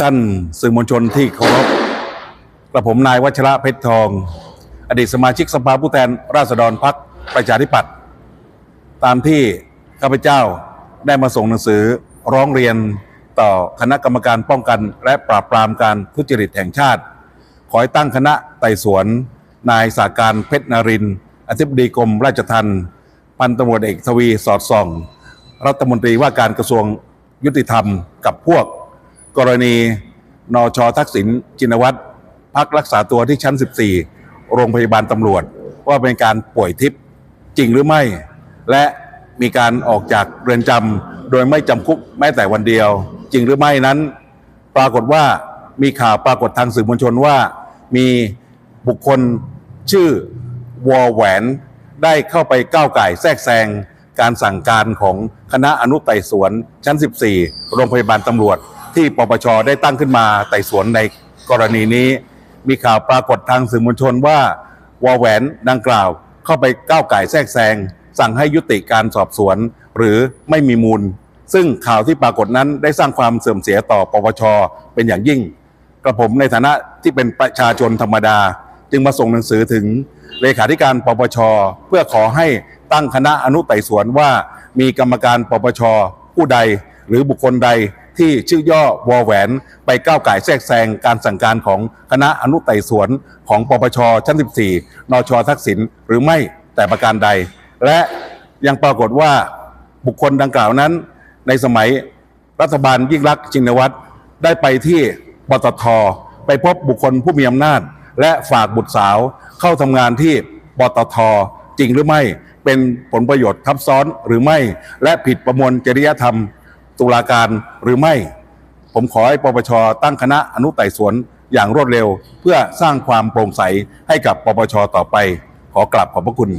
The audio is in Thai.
ท่านสื่อมวลชนที่เคารพกระผมนายวัชระเพชรทอง อดีตสมาชิกสภาผู้แทนราษฎรพักประชาธิปัตย์ตามที่ข้าพเจ้าได้มาส่งหนังสือร้องเรียนต่อคณะกรรมการป้องกันและปราบปรามการทุจริตแห่งชาติ ขอให้ตั้งคณะไต่สวน นายสาการเพชรนรินทร์อธิบดีกรมราชทัณฑ์พันตำรวจเอกทวีสอดส่อง รัฐมนตรีว่าการกระทรวงยุติธรรมกับพวก กรณีนชทักษิณจินวัตรพักรักษาตัวที่ชั้น 14 โรงพยาบาลตำรวจ ว่าเป็นการป่วยทิพย์จริงหรือไม่ และมีการออกจากเรือนจำโดยไม่จำคุกแม้แต่วันเดียว จริงหรือไม่นั้น ปรากฏว่ามีข่าวปรากฏทางสื่อมวลชนว่ามีบุคคลชื่อวอแหวนได้เข้าไปก้าวไก่แทรกแซงการสั่งการของคณะอนุไต่สวนชั้น 14 โรงพยาบาลตำรวจ ที่ปปชได้ตั้งขึ้นมาไต่สวนในกรณีนี้ มีข่าวปรากฏทางสื่อมวลชนว่าวอแหวนดังกล่าว เข้าไปก้าวไก่แทรกแซงสั่งให้ยุติการสอบสวน หรือไม่มีมูล ซึ่งข่าวที่ปรากฏนั้นได้สร้างความเสื่อมเสียต่อปปชเป็นอย่างยิ่ง กระผมในฐานะที่เป็นประชาชนธรรมดา จึงมาส่งหนังสือถึงเลขาธิการปปชเพื่อขอให้ตั้งคณะอนุไต่สวนว่า มีกรรมการปปชผู้ใดหรือบุคคลใด ที่ชื่อย่อวอแหวน ไปก้าวไก่แทรกแซงการสั่งการของคณะอนุไต่สวนของปปชชั้น 14 นชทักษิณหรือไม่แต่ประการใด และยังปรากฏว่าบุคคลดังกล่าวนั้น ในสมัยรัฐบาลยิ่งรักษณ์ชินวัตรได้ไปที่ปตทไปพบบุคคลผู้มีอำนาจ และฝากบุตรสาวเข้าทำงานที่ปตทจริงหรือไม่เป็นผลประโยชน์ทับซ้อนหรือไม่ และผิดประมวลจริยธรรม ตุลาการหรือไม่ ผมขอให้ปปชตั้งคณะอนุไต่สวนอย่างรวดเร็ว เพื่อสร้างความโปร่งใสให้กับปปชต่อไป ขอกลับขอบพระคุณ